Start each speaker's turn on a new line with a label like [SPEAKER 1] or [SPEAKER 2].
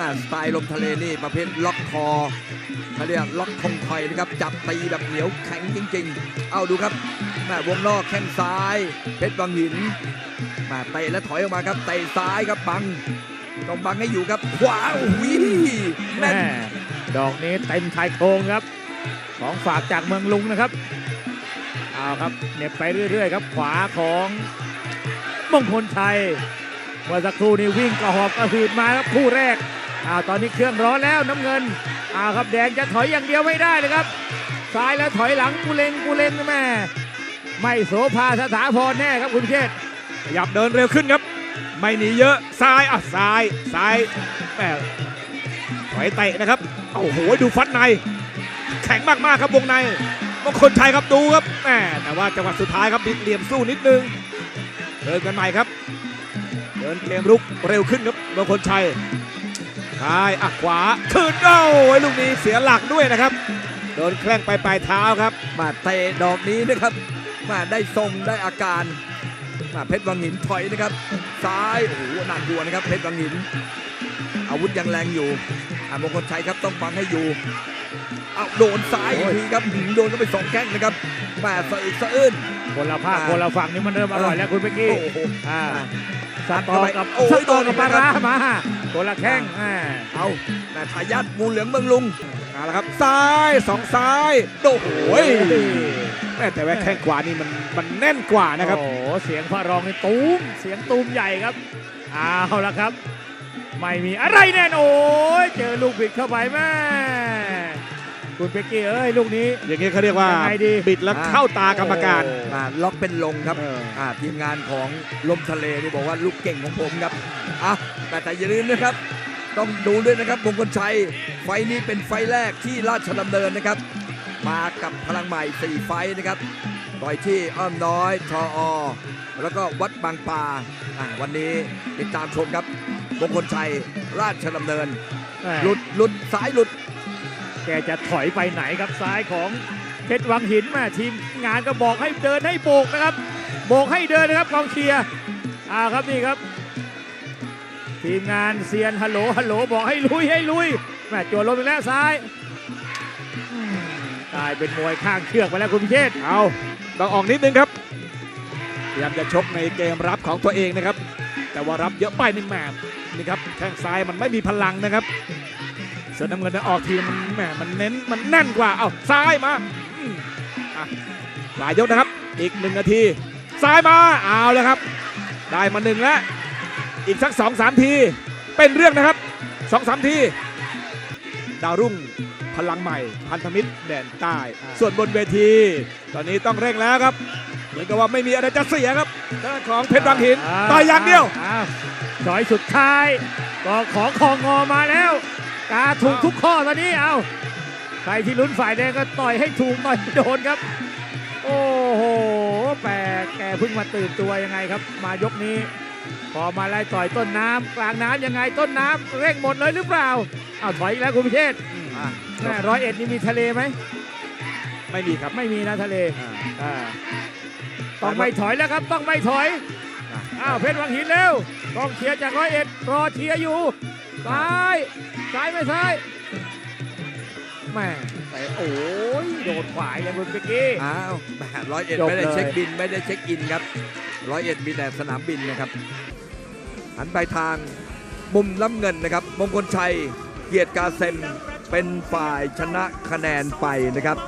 [SPEAKER 1] มาสไตล์ลมทะเลนี่ประเภทล็อกคอเขาเรียกล็อกคงคอยนะครับ จับตีแบบเหนียวแข็งจริง ๆ เอาดูครับแม่วงนอกแข้งซ้าย เพชรวังหินแมาเตะแล้วถอยออกมาครับเตะซ้ายครับบังต้องบังให้อยู่ครับขวาโอ้โหแม่
[SPEAKER 2] ดอกนี้เต็มชายโครงครับ ของฝากจากเมืองลุงนะครับเอาครับเน็บไปเรื่อย ๆ ครับ ขวาของมงคลชัยเมื่อสักครู่นี้วิ่งกระหอบกระหืดมาครับคู่แรก อ้าวตอนนี้เครื่องร้อนแล้วน้ำเงินอ้าวครับแดงจะถอยอย่างเดียวไม่ได้เลยครับซ้ายแล้วถอยหลังกูเลงกูเลงแม่ไม่โสภาสถาพรแน่ครับคุณเชษ
[SPEAKER 3] ขยับเดินเร็วขึ้นครับ ไม่หนีเยอะซ้ายอะซ้ายซ้ายแม่ถอยเตะนะครับโอ้โหดูฟัดใน แข็งมากๆครับวงในมงคลชัยครับดูครับแม่แต่ว่าจังหวะสุดท้ายครับบิดเหลี่ยมสู้นิดนึงเดินกันใหม่ครับ เดินเกมรุกเร็วขึ้นครับมงคลชัย ซ้ายอะขวาขึ้นโอ้ลูกนี้เสียหลักด้วยนะครับ โดนแคล้งไปปลายเท้าครับ
[SPEAKER 1] มาเตะดอกนี้นะครับ มาได้ทรงได้อาการมาเพชรวังหินถอยนะครับ ซ้ายโอ้โหน่ากลัวนะครับเพชรวังหิน อาวุธยังแรงอยู่อามงคลชัยครับต้องฟังให้อยู่เอาโดนซ้ายอีกทีครับโดนก็ไปสองแข้งนะครับแมาสะอึกสะอื้น
[SPEAKER 2] คนละภาค
[SPEAKER 1] อ่า
[SPEAKER 2] คนละฝั่งนี่มันเริ่มอร่อยแล้วคุณเมื่อกี้
[SPEAKER 1] โอ้โห
[SPEAKER 2] อ่าส
[SPEAKER 1] อัด
[SPEAKER 2] ต
[SPEAKER 1] เข้า
[SPEAKER 2] อ
[SPEAKER 1] ไป
[SPEAKER 2] กับ
[SPEAKER 1] โอ้ย
[SPEAKER 2] สตอ
[SPEAKER 1] โดน
[SPEAKER 2] กับ
[SPEAKER 1] อีก
[SPEAKER 2] ปลา
[SPEAKER 1] แล้ว
[SPEAKER 2] ร้า
[SPEAKER 1] ครับ
[SPEAKER 2] มาคนละแข้งอ่า
[SPEAKER 1] เอาแม่ทายาทงูเหลืองเมืองลุง
[SPEAKER 3] เอาละครับซ้ายสองซ้ายโอ้โห
[SPEAKER 2] โอ้ย
[SPEAKER 3] แม่แต่ว่าแข้งขวานี่มันมันแน่นกว่านะครับ
[SPEAKER 2] โอ้โหเสียงพระรองนี่ตูมเสียงตูมใหญ่ครับเอาละครับ ไม่มีอะไรแน่นโอ้ยเจอลูกบิดเข้าไปแม่ คุณเป๊กกี้เอ้ยลูกนี้
[SPEAKER 3] อย่างนี้เขาเรียกว่า
[SPEAKER 2] ยังไงดี
[SPEAKER 3] บิดแล้วเข้าตากรรมการ
[SPEAKER 2] โอ้
[SPEAKER 1] อ่าล็อกเป็นลงครับ
[SPEAKER 3] เออ
[SPEAKER 1] อ่าทีมงานของลมทะเลนี่บอกว่าลูกเก่งของผมครับอะแต่แต่อย่าลืมนะครับ ต้องดูด้วยนะครับมงคลชัย ไฟล์นี้เป็นไฟล์แรกที่ราชดำเนินนะครับ มากับพลังใหม่4ไฟล์นะครับต่อยที่อ้อมน้อยทออแล้วก็วัดบางปลาอะวันนี้ติดตามชมครับมงคลชัยราชดำเนิน
[SPEAKER 2] แม่
[SPEAKER 1] หลุดหลุดสายหลุด
[SPEAKER 2] แกจะถอยไปไหนครับซ้ายของเพชรวังหินแม่ทีมงานก็บอกให้เดินให้โบกนะครับ โบกให้เดินนะครับกองเชียร์อ่าครับนี่ครับ ทีมงานเซียนฮัลโหลฮัลโหลบอกให้ลุยให้ลุยแม่จวนลงไปแล้วซ้ายอืมกลายเป็นมวยข้างเชือกไปแล้วคุณพิเชษ
[SPEAKER 3] เอาต้องออกนิดนึงครับพยายามจะชกในเกมรับของตัวเองนะครับ แต่ว่ารับเยอะไปนี่แหมนี่ครับแข้งซ้ายมันไม่มีพลังนะครับ สือน้ำเงินจะออกทีมันแหมมันเน้นมันแน่นกว่าเอาซ้ายมาอืมอะปลายยกนะครับ อีกหนึ่งนาที ซ้ายมาเอาเลยครับ ได้มาหนึ่งแล้ว อีกสักสองสามที เป็นเรื่องนะครับสองสามที ดาวรุ่งพลังใหม่ พันธมิตรแดนใต้ ส่วนบนเวที ตอนนี้ต้องเร่งแล้วครับ เหมือนกับว่าไม่มีอะไรจะเสียครับทางด้านของเพชรบางหินต่อยอย่างเดียว
[SPEAKER 2] อ้าวจอยสุดท้ายก็ของคองอมาแล้ว กาถูกทุกข้อตอนนี้เอาใครที่ลุ้นฝ่ายแดงก็ต่อยให้ถูกต่อยให้โดนครับ โอ้โหแปลกแกเพิ่งมาตื่นตัวยังไงครับ มายกนี้ พอมาไล่ต่อยต้นน้ำกลางน้ำยังไงต้นน้ำเร่งหมดเลยหรือเปล่าอ้าวถอยอีกแล้วคุณพิเชษฐ์
[SPEAKER 1] อะ
[SPEAKER 2] แม่ร้อยเอ็ดนี่มีทะเลไหม
[SPEAKER 3] ไม่มีครับ
[SPEAKER 2] ไม่มีนะทะเล
[SPEAKER 3] อ่า
[SPEAKER 2] อ่าต้องไม่ถอยแล้วครับ ต้องไม่ถอย อ้าวเพชรวังหินเร็วกองเชียร์จากร้อยเอ็ดรอเชียร์อยู่ซ้ายซ้ายไม่ซ้ายแม่แต่โอ้ยโดนขวายเลยคุณเมื่อกี้
[SPEAKER 1] อ้าวร้อยเอ็ด
[SPEAKER 2] จบ
[SPEAKER 1] ไม่ได้
[SPEAKER 2] เลย
[SPEAKER 1] เช็คบินไม่ได้เช็คอินครับร้อยเอ็ดมีแต่สนามบินนะครับหันไปทางมุมน้ำเงินนะครับมงคลชัยเกียรติกาเซมเป็นฝ่ายชนะคะแนนไปนะครับ